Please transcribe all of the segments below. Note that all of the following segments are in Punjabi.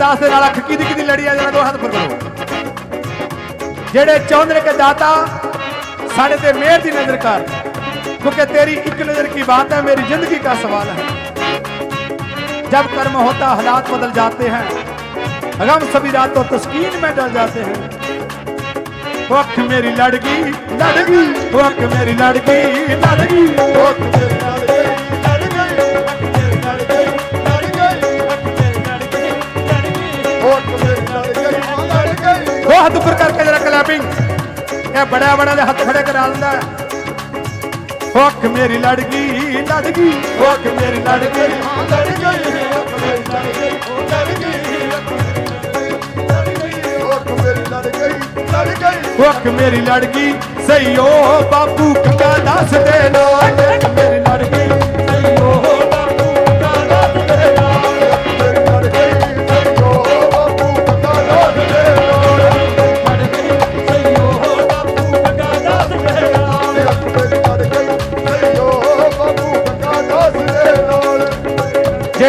ਦਾਸ ਦੇ ਨਾਲ ਅੱਖ ਕਿਹਦੀ ਕਿਹਦੀ ਲੜੀ ਆ ਜਰਾ ਦੋ ਹੱਥ ਫੜ ਕਰੋ ਜਿਹੜੇ ਚਾਹੁੰਦੇ ਨੇ ਕਿ ਦਾਤਾ ਸਾਡੇ ਤੇ ਮਿਹਰ ਦੀ ਨਜ਼ਰ ਕਰ क्योंकि तेरी एक नजर की बात है मेरी जिंदगी का सवाल है जब कर्म होता हालात बदल जाते हैं गम सभी रातों तस्कीन में डल जाते हैं वो अख मेरी लड़की लड़की वो अख मेरी लड़की लड़की वो अख मेरी लड़की ਦੋਨੋਂ ਹੱਥ ਉੱਪਰ ਕਰਕੇ ਜਰਾ ਕਲੈਪਿੰਗ। ਇਹ ਬੜਾ ਬੜਾ ਦੇ ਹੱਥ ਖੜੇ ਕਰਾ ਲੈਂਦਾ ਹੁੱਕ ਮੇਰੀ ਲੜਕੀ ਲੜਕੀ ਹੁੱਕ ਮੇਰੀ ਲੜਕੀ ਹਾਂ ਮੇਰੀ ਲੜਕੀ ਉਹ ਲੜ ਮੇਰੀ ਲੜਕੀ ਲੜ ਗਈ। ਬਾਪੂ ਕੰਗਾ ਦੱਸ ਦੇ ਨਾ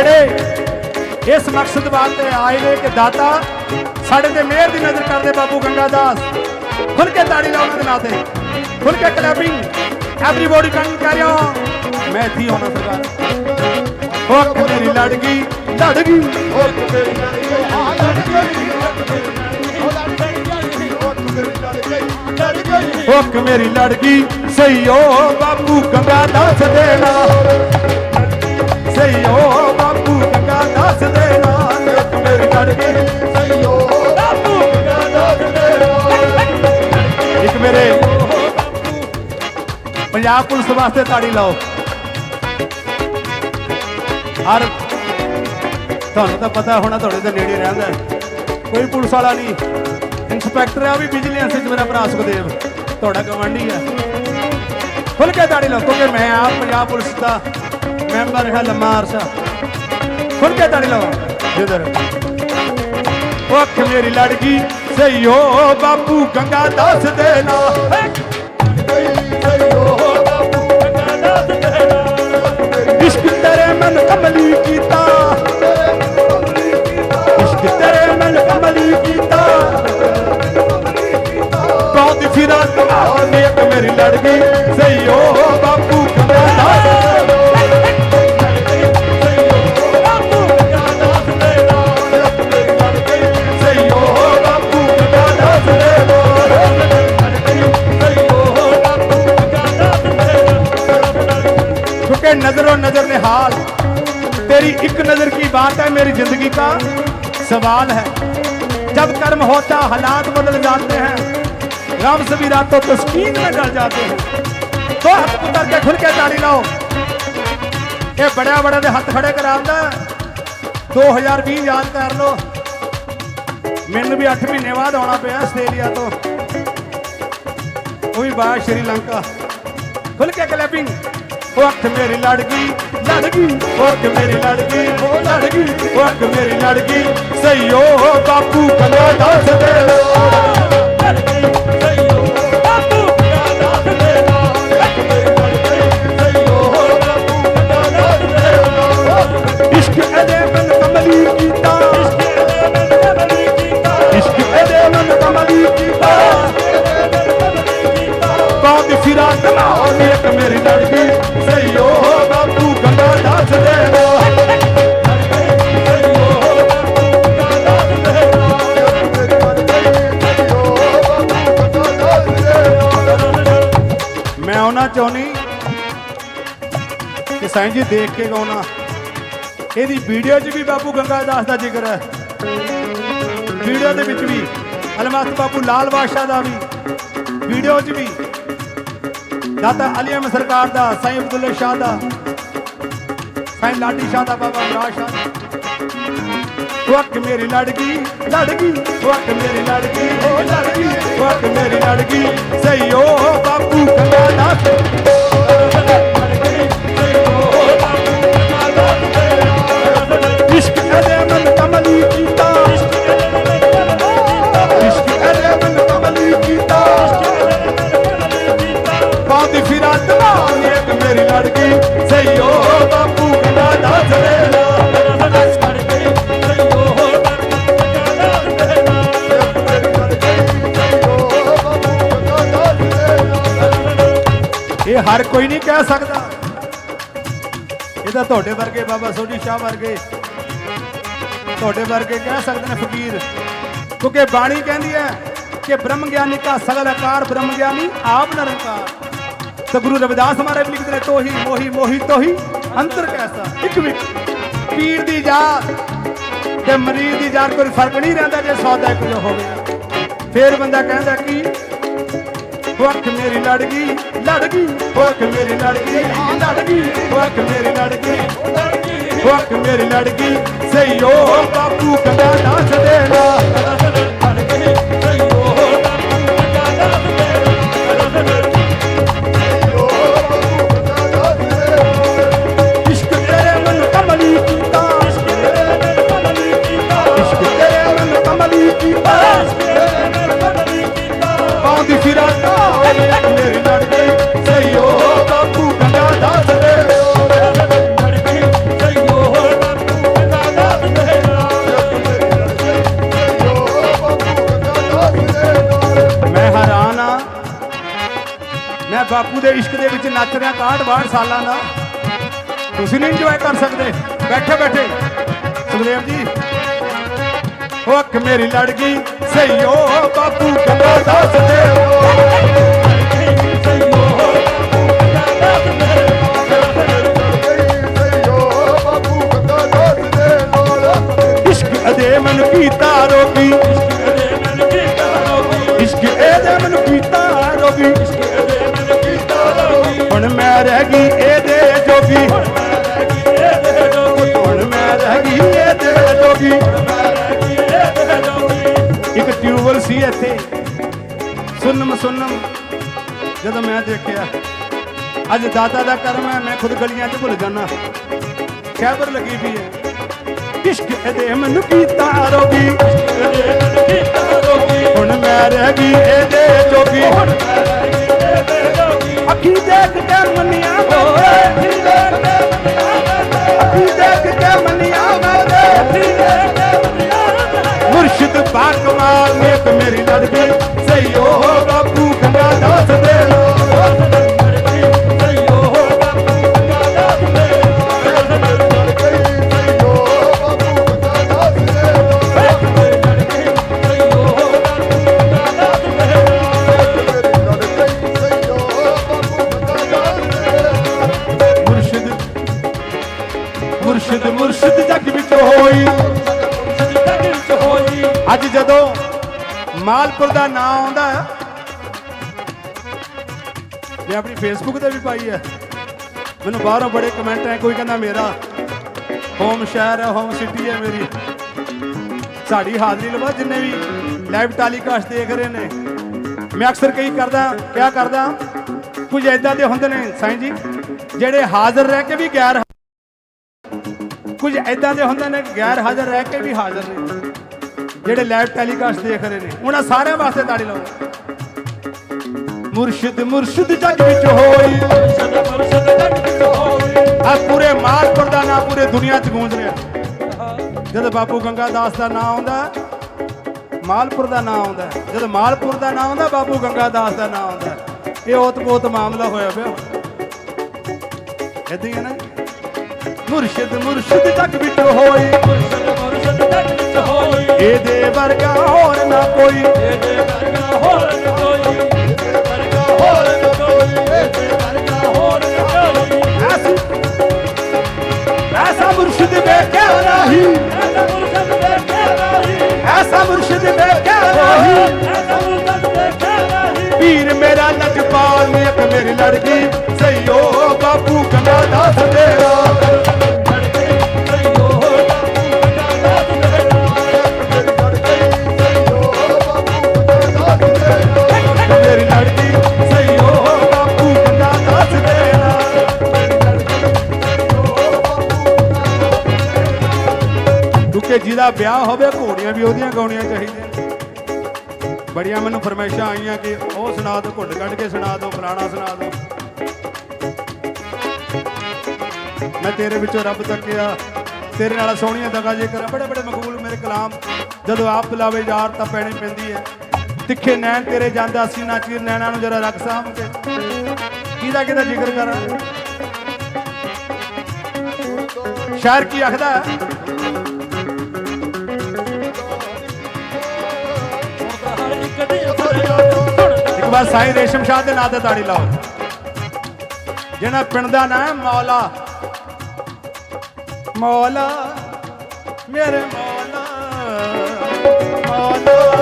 ਜਿਹੜੇ ਇਸ ਮਕਸਦ ਵਾਸਤੇ ਆਏ ਨੇ ਕਿ ਦਾਤਾ ਸਾਡੇ ਤੇ ਮਿਹਰ ਦੀ ਨਜ਼ਰ ਕਰਦੇ ਬਾਬੂ ਗੰਗਾ ਦਾਸ ਖੁੱਲ ਕੇ ਤਾੜੀ ਲਾਓ ਦੇ ਨਾਂ ਤੇ। ਖੁੱਲ ਕੇ ਕਲੈਪਿੰਗ ਐਵਰੀਬਾਡੀ ਕੰਗ ਕਰਿਓ ਮੈਂ ਇੱਥੇ ਹੋਣਾ ਸਰਕਾਰ। ਉਹ ਅੱਖ ਮੇਰੀ ਲੜਕੀ ਲੜਕੀ ਉਹ ਅੱਖ ਮੇਰੀ ਲੜਕੀ ਸਹੀ ਹੋ ਬਾਬੂ ਗੰਗਾ ਦਾਸ ਦੇਣਾ ਸਹੀ ਇੱਕ ਮੇਰੀ ਬਾਪੂ ਗੰਗਾ ਦੱਸ ਦੇਣਾ ਇੱਕ ਮੇਰੇ ਪੰਜਾਬ ਪੁਲਿਸ ਵਾਸਤੇ ਤਾੜੀ ਲਾਓ। ਹਰ ਤੁਹਾਨੂੰ ਤਾਂ ਪਤਾ ਹੋਣਾ ਤੁਹਾਡੇ ਤਾਂ ਨੇੜੇ ਰਹਿੰਦਾ ਕੋਈ ਪੁਲਿਸ ਵਾਲਾ ਨਹੀਂ। ਇੰਸਪੈਕਟਰ ਆ ਵੀ ਵਿਜੀਲੈਂਸ ਵਿੱਚ ਮੇਰਾ ਭਰਾ ਸੁਖਦੇਵ। ਤੁਹਾਡਾ ਗਵਾਂਢੀ ਹੈ। ਖੁੱਲ ਕੇ ਤਾੜੀ ਲਾਓ, ਕਿਉਂਕਿ ਮੈਂ ਆਪ ਪੰਜਾਬ ਪੁਲਿਸ ਦਾ ਮੈਂਬਰ ਹੈ, ਲੰਮਾ ਅਰਸਾ। ਖੁੱਲ ਕੇ ਤਾੜੀ ਲਾਓ। ਜਿੱਧਰ ਅੱਖ ਮੇਰੀ ਲੜਕੀ ਸਹੀ ਹੋ ਬਾਪੂ, ਗੰਗਾ ਦੱਸ ਦੇਣਾ ਇਸ਼ਕ ਤੇਰੇ ਮਨ ਕਮਲੀ ਕੀਤਾ। ਇਸ਼ਕ ਤੇਰੇ ਮਨ ਕਮਲੀ ਕੀਤਾ। ਕੌਂਦੀ ਫਿਰਾਂ ਕਮਾਉਣੀ ਇੱਕ ਮੇਰੀ ਲੜਕੀ ਸਹੀ ਹੋ सवाल है जब कर्म होता हालात बदल जाते हैं गम सभी रातों तस्कीन में डल जाते हैं तो हाथ उतर के खुल के ताड़ी लाओ ये बड़ा बड़ा दे हथ खड़े करांदा 2020 ਯਾਦ ਕਰ ਲੋ ਮੈਨੂੰ ਵੀ 8 ਮਹੀਨੇ ਬਾਅਦ ਆਉਣਾ ਪਿਆ ਆਸਟ੍ਰੇਲੀਆ ਤੋਂ ਉਹ ਵੀ ਬਾਹਰ ਸ਼੍ਰੀਲੰਕਾ ਖੁੱਲ ਕੇ ਕਲੈਪਿੰਗ ਉਹ ਅੱਖ ਮੇਰੀ ਲੜਕੀ ਲੜਕੀ ਉਹ ਅੱਖ ਮੇਰੀ ਲੜਕੀ ਉਹ ਲੜਕੀ ਉਹ ਅੱਖ ਮੇਰੀ ਲੜਕੀ ਸਹੀ ਹੋ ਬਾਪੂ ਕੰਗਾ ਦੱਸ ਦੇ ਇਸ਼ਕ ਆਉਣਾ ਚਾਹੁੰਨੀ ਕਿ ਸਾਈਂ ਜੀ ਦੇਖ ਕੇ ਗਾਉਣਾ। ਇਹਦੀ ਵੀਡੀਓ 'ਚ ਵੀ ਬਾਪੂ ਗੰਗਾ ਦਾਸ ਦਾ ਜ਼ਿਕਰ ਹੈ। ਵੀਡੀਓ ਦੇ ਵਿੱਚ ਵੀ ਅਲਮਸਤ ਬਾਪੂ ਲਾਲ ਬਾਦਸ਼ਾਹ ਦਾ ਵੀ। ਵੀਡੀਓ 'ਚ ਵੀ ਦਾਤਾ ਅਲੀ ਅਹਿਮਦ ਸਰਕਾਰ ਦਾ, ਸਾਈਂ ਅਬਦੁੱਲਾ ਸ਼ਾਹ ਦਾ, ਸਾਈਂ ਲਾਡੀ ਸ਼ਾਹ ਦਾ, ਬਾਬਾ ਮਰਾਜ ਸ਼ਾਹ ਦਾ। ਵਕ ਮੇਰੀ ਲੜਕੀ ਲੜਕੀ ਵਕ ਮੇਰੀ ਲੜਕੀ, ਓ ਲੜਕੀ ਵਕ ਮੇਰੀ ਲੜਕੀ, ਸਹੀ ਇਹ ਹਰ ਕੋਈ ਨਹੀਂ ਕਹਿ ਸਕਦਾ। ਇਹ ਤਾਂ ਤੁਹਾਡੇ ਵਰਗੇ ਬਾਬਾ ਸੋਢੀ ਸ਼ਾਹ ਵਰਗੇ, ਤੁਹਾਡੇ ਵਰਗੇ ਕਹਿ ਸਕਦੇ ਨੇ ਫਕੀਰ। ਕਿਉਂਕਿ ਬਾਣੀ ਕਹਿੰਦੀ ਹੈ ਕਿ ਬ੍ਰਹਮ ਗਿਆਨੀ ਕਾ ਸਗਲ ਆਕਾਰ ਬ੍ਰਹਮ ਗਿਆਨੀ ਆਪ ਨਿਰੰਕਾਰ। ਤਾਂ ਗੁਰੂ ਰਵਿਦਾਸ ਮਹਾਰਾਜ ਵੀ ਲਿਖਦੇ ਨੇ, ਤੋਹੀ, ਮੋਹੀ ਮੋਹੀ, ਤੋਹੀ, ਅੰਤਰ ਕੈਸਾ? ਇੱਕ ਵੀ ਪੀਰ ਦੀ ਜਾਤ ਤੇ ਮਰੀਜ਼ ਦੀ ਜਾਤ ਕੋਈ ਫ਼ਰਕ ਨਹੀਂ ਰਹਿੰਦਾ ਜੇ ਸੌਦਾ ਇੱਕ ਜੋ ਹੋਵੇ। ਫੇਰ ਬੰਦਾ ਕਹਿੰਦਾ ਕਿ ਵਕ ਮੇਰੀ ਲੜ ਗਈ ਲੜ ਗਈ ਵਕ ਮੇਰੀ ਲੜ ਗਈ ਲੜ ਗਈ ਵਕ ਮੇਰੀ ਲੜ ਗਈ ਵਕ ਮੇਰੀ ਲੜ ਗਈ ਸਈਓ ਬਾਪੂ ਕੰਦਾ ਨਾਚ ਦੇਣਾ ਇਸ਼ਕ 60 ਸਾਲਾਂ ਦਾ। ਤੁਸੀਂ ਨਹੀਂ ਇੰਜੋਏ ਕਰ ਸਕਦੇ। ਬੈਠੇ ਬੈਠੇ। ਸੁਖਦੇਵ ਜੀ ਉਹ ਅੱਖ ਮੇਰੀ ਲੜ ਗਈ। ਹੋ ਬਾਪੂ ਕੰਦਾ ਦੱਸ ਦੇ। ਇਹਦੇ ਮੈਨੂੰ ਇਹਦੇ ਮੈਨੂੰ ਕੀਤਾ ਰੋਗੀ। ਇਸ਼ਕ ਇਹਦੇ ਮੈਨੂੰ ਕੀਤਾ ਰੋਗੀ। ਮੈਂ ਰਹਿ ਗਈ ਇਹਦੇ ਜੋਗੀ। ਹੁਣ ਮੈਂ ਰਹਿ ਗਈ ਇਹਦੇ ਜੋਗੀ। ਇੱਕ ਟਿਊਬਲ ਸੀ ਇੱਥੇ। ਸੁਨਮ ਸੁਨਮ, ਜਦੋਂ ਮੈਂ ਦੇਖਿਆ, ਅੱਜ ਦਾਤਾ ਦਾ ਕਰਮ ਹੈ, ਮੈਂ ਖੁਦ ਗਲੀਆਂ 'ਚ ਭੁੱਲ ਜਾਣਾ ਖੈਬਰ ਲੱਗੀ ਪਈ ਹੈ। ਇਸ਼ਕ ਇਹਦੇ ਮੈਨੂੰ ਕੀਤਾ ਰੋਗੀ। ਹੁਣ ਮੈਂ ਰਹਿ ਗਈ ਇਹਦੇ ਜੋਗੀ। ਅੱਖੀ ਦੇਖ ਕੇ ਮੰਨਿਆ ਮੈਂ ਅੱਖੀ ਦੇਖ ਕੇ ਮੰਨਿਆ ਮੈਂ ਮੁਰਸ਼ਿਦ ਬਾਕਮਾਲ ਨੇਕ ਮੇਰੀ ਲੜ ਗਈ ਸਹੀ ਉਹ ਮਾਲਪੁਰ ਦਾ ਨਾਮ ਆਉਂਦਾ ਮੈਂ ਆਪਣੀ ਫੇਸਬੁੱਕ ਤੇ ਵੀ ਪਾਈ ਹੈ ਮੈਨੂੰ ਬਾਹਰੋਂ ਬੜੇ ਕਮੈਂਟ ਆਏ, ਕੋਈ ਕਹਿੰਦਾ ਮੇਰਾ ਹੋਮ ਸ਼ਹਿਰ ਹੈ ਹੋਮ ਸਿਟੀ ਹੈ ਮੇਰੀ। ਸਾਡੀ ਹਾਜ਼ਰੀ ਲਵਾ, ਜਿੰਨੇ ਵੀ ਲਾਈਵ ਟੈਲੀਕਾਸਟ ਦੇਖ ਰਹੇ ਨੇ। ਮੈਂ ਅਕਸਰ ਕਈ ਕਰਦਾ, ਕਿਆ ਕਰਦਾ, ਕੁਝ ਐਦਾਂ ਦੇ ਹੁੰਦੇ ਨੇ, ਸਾਈਂ ਜੀ, ਜਿਹੜੇ ਹਾਜ਼ਰ ਰਹਿ ਕੇ ਵੀ ਗੈਰ ਕੁਝ ਐਦਾਂ ਦੇ ਹੁੰਦੇ ਨੇ ਗੈਰ ਹਾਜ਼ਰ ਰਹਿ ਕੇ ਵੀ ਹਾਜ਼ਰ ਨੇ। ਜਿਹੜੇ ਲਾਈਵ ਟੈਲੀਕਾਸਟ ਦੇਖ ਰਹੇ ਨੇ, ਉਹਨਾਂ ਸਾਰਿਆਂ ਵਾਸਤੇ ਤਾੜੀ ਲਾਓ। ਮੁਰਸ਼ਿਦ ਮੁਰਸ਼ਿਦ ਜੱਗ ਵਿੱਚ ਹੋਈ। ਆ ਪੂਰੇ ਮਾਲਪੁਰ ਦਾ ਨਾਂ ਪੂਰੇ ਦੁਨੀਆ 'ਚ ਗੂੰਜ ਰਿਹਾ। ਜਦ ਬਾਪੂ ਗੰਗਾ ਦਾਸ ਦਾ ਨਾਂ ਆਉਂਦਾ, ਮਾਲਪੁਰ ਦਾ ਨਾਂ ਆਉਂਦਾ। ਜਦ ਮਾਲਪੁਰ ਦਾ ਨਾਂ ਆਉਂਦਾ, ਬਾਪੂ ਗੰਗਾ ਦਾਸ ਦਾ ਨਾਂ ਆਉਂਦਾ। ਇਹ ਓਤ ਬਹੁਤ ਮਾਮਲਾ ਹੋਇਆ ਪਿਆ। ਏਦਾਂ ਹੀ ਹੈ ਨਾ? ਮੁਰਸ਼ਿਦ ਮੁਰਸ਼ਿਦ ਜੱਗ ਵਿੱਚ ਹੋਈ। ਇਹਦੇ ਵਰਗਾ ਹੋਰ ਨਾ ਕੋਈ। ਐਸੀ ਐਸਾ ਮੁਰਸ਼ਿਦ ਵੇਖਿਆ ਨਹੀਂ। ਐਸਾ ਮੁਰਸ਼ਿਦ ਵੇਖਿਆ ਨਹੀਂ। ਪੀਰ ਮੇਰਾ ਲਜਪਾਲ ਨੇ ਇੱਕ ਮੇਰੀ ਲੜਕੀ ਸਈਓ ਬਾਪੂ ਕੰਦਾ ਦੱਸ ਕਿਉਂਕਿ ਜਿਹਦਾ ਵਿਆਹ ਹੋਵੇ, ਘੋੜੀਆਂ ਵੀ ਉਹਦੀਆਂ ਗਾਉਣੀਆਂ ਚਾਹੀਦੀਆਂ। ਬੜੀਆਂ ਮੈਨੂੰ ਫਰਮਾਇਸ਼ਾਂ ਆਈਆਂ ਕਿ ਉਹ ਸੁਣਾ ਦਿਓ ਘੁੱਟ ਕੱਢ ਕੇ ਸੁਣਾ ਦਿਓ ਫਲਾਣਾ ਸੁਣਾ ਦਿਓ ਮੈਂ ਤੇਰੇ ਵਿੱਚੋਂ ਰੱਬ ਤੱਕਿਆ, ਤੇਰੇ ਨਾਲ ਸੋਹਣੀਆਂ ਦਗਾ ਜੇ ਕਰਾਂ ਬੜੇ ਬੜੇ ਮਕਬੂਲ ਮੇਰੇ ਕਲਾਮ। ਜਦੋਂ ਆਪ ਬੁਲਾਵੇ, ਯਾਰ ਤਾਂ ਪੈਣੀ ਪੈਂਦੀ ਹੈ। ਤਿੱਖੇ ਨੈਣ ਤੇਰੇ ਜਾਂਦਾ ਸੀ ਨਾ ਚੀਰ ਨੈਣਾ ਨੂੰ ਜਰਾ ਰੱਖ ਸਾਂਭ ਕੇ। ਕਿਹਦਾ ਕਿਹਦਾ ਜ਼ਿਕਰ ਕਰਾਂ? ਸ਼ਾਇਰ ਕੀ ਆਖਦਾ ਸੁਣਦਾ ਸਾਈਂ ਰੇਸ਼ਮ ਸ਼ਾਹ ਦੇ ਨਾਂ ਤੇ ਤਾੜੀ ਲਾਓ। ਜਿਹੜਾ ਪਿੰਡ ਦਾ ਨਾਂ ਮੌਲਾ। ਮੌਲਾ, ਮੇਰੇ ਮੌਲਾ ਮੌਲਾ।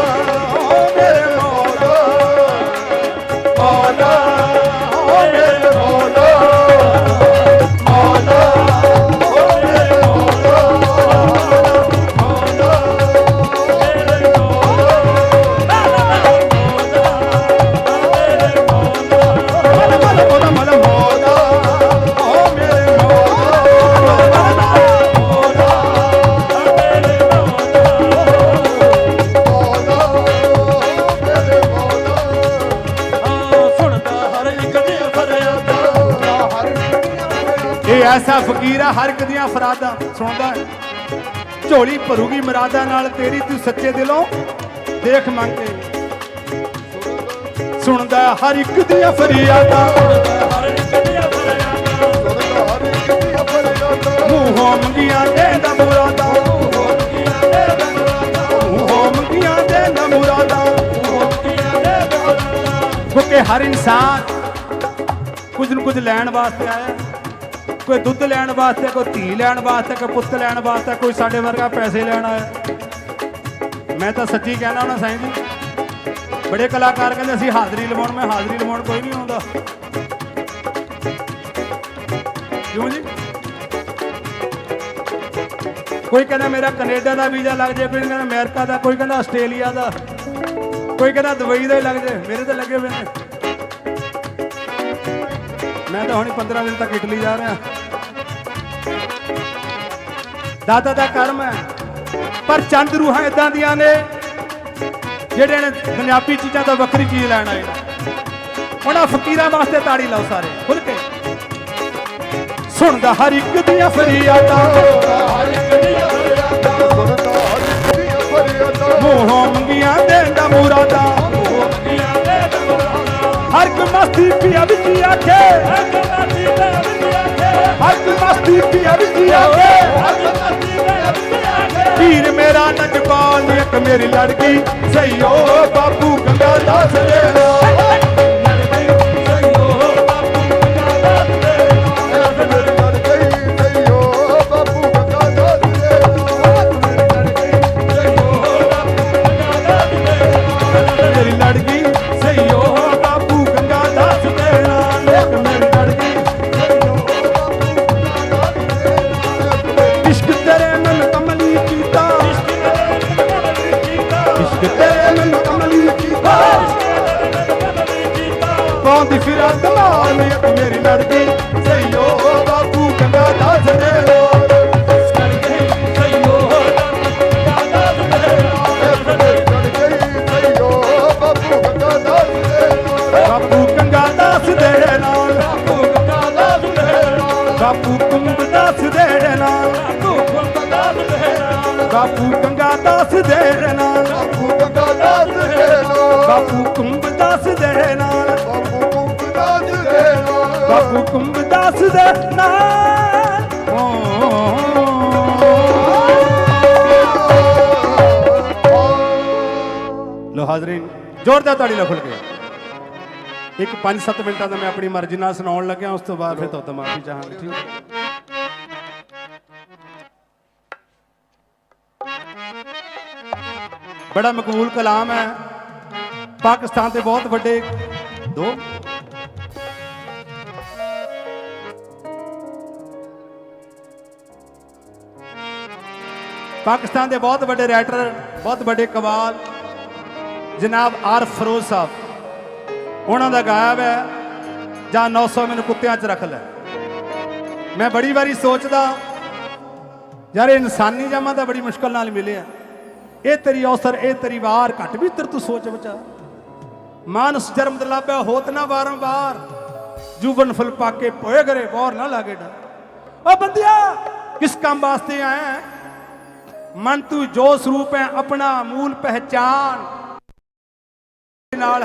ਐਸਾ ਫਕੀਰ ਆ, ਹਰ ਇੱਕ ਦੀਆਂ ਫਰਾਦਾਂ ਸੁਣਦਾ ਝੋਲੀ ਭਰੂਗੀ ਮਰਾਦਾਂ ਨਾਲ, ਤੇਰੀ ਤੂੰ ਸੱਚੇ ਦਿਲੋਂ ਦੇਖ ਮੰਗ ਕੇ। ਸੁਣਦਾ ਹਰ ਇੱਕ ਦੀਆਂ ਫਰਿਆਦਾਂ। ਮੂੰਹੋਂ ਮੰਗੀਆਂ ਦੇਂਦਾ ਮੁਰਾਦਾਂ। ਮੂੰਹੋਂ ਮੰਗੀਆਂ ਦੇਂਦਾ ਮੁਰਾਦਾਂ। ਕਿਉਂਕਿ ਹਰ ਇਨਸਾਨ ਕੁਝ ਨੂੰ ਕੁਝ ਲੈਣ ਵਾਸਤੇ ਆਇਆ। ਕੋਈ ਦੁੱਧ ਲੈਣ ਵਾਸਤੇ, ਕੋਈ ਧੀ ਲੈਣ ਵਾਸਤੇ, ਕੋਈ ਪੁੱਤ ਲੈਣ ਵਾਸਤੇ, ਕੋਈ ਸਾਡੇ ਵਰਗਾ ਪੈਸੇ ਲੈਣ ਆਇਆ। ਮੈਂ ਤਾਂ ਸੱਚੀ ਕਹਿਣਾ ਉਹਨਾਂ ਸਾਈਂ ਜੀ, ਬੜੇ ਕਲਾਕਾਰ ਕਹਿੰਦੇ ਅਸੀਂ ਹਾਜ਼ਰੀ ਲਵਾਉਣ, ਮੈਂ ਹਾਜ਼ਰੀ ਲਵਾਉਣ ਕੋਈ ਨਹੀਂ ਆਉਂਦਾ। ਕਿਉਂ ਜੀ? ਕੋਈ ਕਹਿੰਦਾ ਮੇਰਾ ਕੈਨੇਡਾ ਦਾ ਵੀਜ਼ਾ ਲੱਗ ਜਾਏ ਕੋਈ ਕਹਿੰਦਾ ਅਮਰੀਕਾ ਦਾ, ਕੋਈ ਕਹਿੰਦਾ ਆਸਟ੍ਰੇਲੀਆ ਦਾ, ਕੋਈ ਕਹਿੰਦਾ ਦੁਬਈ ਦਾ ਹੀ ਲੱਗ ਜਾਏ ਮੇਰੇ ਤਾਂ ਲੱਗੇ ਹੋਏ ਨੇ। ਮੈਂ ਤਾਂ ਹੁਣੀ 15 ਦਿਨ ਤੱਕ ਇਟਲੀ ਜਾ ਰਿਹਾ। ਦਾਦਾ ਦਾ ਕਰਮ ਹੈ। ਪਰ ਚੰਦ ਰੂਹਾਂ ਇਦਾਂ ਦੀਆਂ ਨੇ, ਜਿਹੜੇ ਨੇ ਦੁਨਿਆਵੀ ਚੀਜ਼ਾਂ ਤੋਂ ਵੱਖਰੀ ਚੀਜ਼ ਲੈਣ ਆਏ ਉਹਨਾਂ ਫਕੀਰਾਂ ਵਾਸਤੇ ਤਾੜੀ ਲਾਓ ਸਾਰੇ ਖੁੱਲ ਕੇ। ਸੁਣਦਾ ਹਰ ਇੱਕ ਦੀਆਂ ਫਰਿਆਦਾਂ। ਮੂੰਹੋਂ ਮੰਗੀਆਂ ਦੇਂਦਾ ਮੁਰਾਦਾਂ। ਹਰ ਇੱਕ ਮਸਤੀ ਪਿਆ ਵਿੱਚ ਆਖੇ। ਹਰ ਇੱਕ ਮਸਤੀ ਪਿਆ ਵਿੱਚ ਆਖੇ। ਵੀਰ ਮੇਰਾ ਨਜਬਾਨ ਇੱਕ ਮੇਰੀ ਲੜਕੀ ਸਈਓ ਬਾਪੂ ਗੰਗਾ ਦਾਸ ਦੇ ਪਾਉਂਦੀ ਫਿਰਾਂ ਦਮਾਨ ਇੱਕ ਮੇਰੀ ਲੜਕੀ ਸਈਓ ਬਾਪੂ ਗੰਗਾ ਦਾਸ ਦੇ ਨਾਲ ਬਾਪੂ ਗੰਗਾ ਦਾਸ ਦੇ ਨਾਲ ਬਾਪੂ ਕੁੰਭ ਦਾਸ ਦੇ ਨਾਲ ਬਾਪੂ ਗੰਗਾ ਦਾਸ ਦੇ ਨਾਲ ਬਾਪੂ ਕੁੰਭ ਦਾਸ ਦੇ ਨਾਲ ਬਾਪੂ ਕੁੰਭ ਦਾਸ ਦੇ ਨਾਲ ਲੋ ਹਾਜ਼ਰੀਨ ਜ਼ੋਰਦਾਰ ਤਾੜੀ ਨਾਲ ਖੁੱਲ ਕੇ ਇੱਕ 5-7 ਮਿੰਟਾਂ ਦਾ ਮੈਂ ਆਪਣੀ ਮਰਜ਼ੀ ਨਾਲ ਸੁਣਾਉਣ ਲੱਗਿਆ, ਉਸ ਤੋਂ ਬਾਅਦ ਫਿਰ ਤੋਂ ਮਾਫੀ ਚਾਹਾਂਗਾ, ਠੀਕ ਬੜਾ ਮਕਬੂਲ ਕਲਾਮ ਹੈ। ਪਾਕਿਸਤਾਨ ਦੇ ਬਹੁਤ ਵੱਡੇ ਦੋ ਪਾਕਿਸਤਾਨ ਦੇ ਬਹੁਤ ਵੱਡੇ ਰਾਈਟਰ ਬਹੁਤ ਵੱਡੇ ਕਵਾਲ ਜਨਾਬ ਆਰ ਫਰੋਜ਼ ਸਾਹਿਬ। ਉਹਨਾਂ ਦਾ ਗਾਇਆ ਹੈ ਜਾਂ 900 ਮੈਨੂੰ ਕੁੱਤਿਆਂ 'ਚ ਰੱਖ ਲੈ। ਮੈਂ ਬੜੀ ਵਾਰੀ ਸੋਚਦਾ, ਯਾਰ ਇਹ ਇਨਸਾਨੀ ਜਮਾ ਤਾਂ ਬੜੀ ਮੁਸ਼ਕਲ ਨਾਲ ਮਿਲਿਆ ਇਹ ਤੇਰੀ ਔਸਰ, ਇਹ ਤੇਰੀ ਵਾਰ ਘਟ ਵੀ ਤਰ ਤੂੰ ਸੋਚ ਬਚਾ। ਮਾਨਸ ਜਨਮ ਦਲਾਬਿਆ ਹੋਤ ਨਾ ਬਾਰੰਬਾਰ ਜੂਬਨ ਫਲ ਪਾਕੇ ਪੋਏ ਗਰੇ ਬੌਰ ਨਾ ਲਾਗੇ ਡਰ। ਓ ਬੰਦਿਆ, ਕਿਸ ਕੰਮ ਵਾਸਤੇ ਆਇਆ ਮਨ ਤੂੰ ਜੋ ਸਰੂਪ ਹੈ ਆਪਣਾ ਮੂਲ ਪਹਿਚਾਨ। ਨਾਲ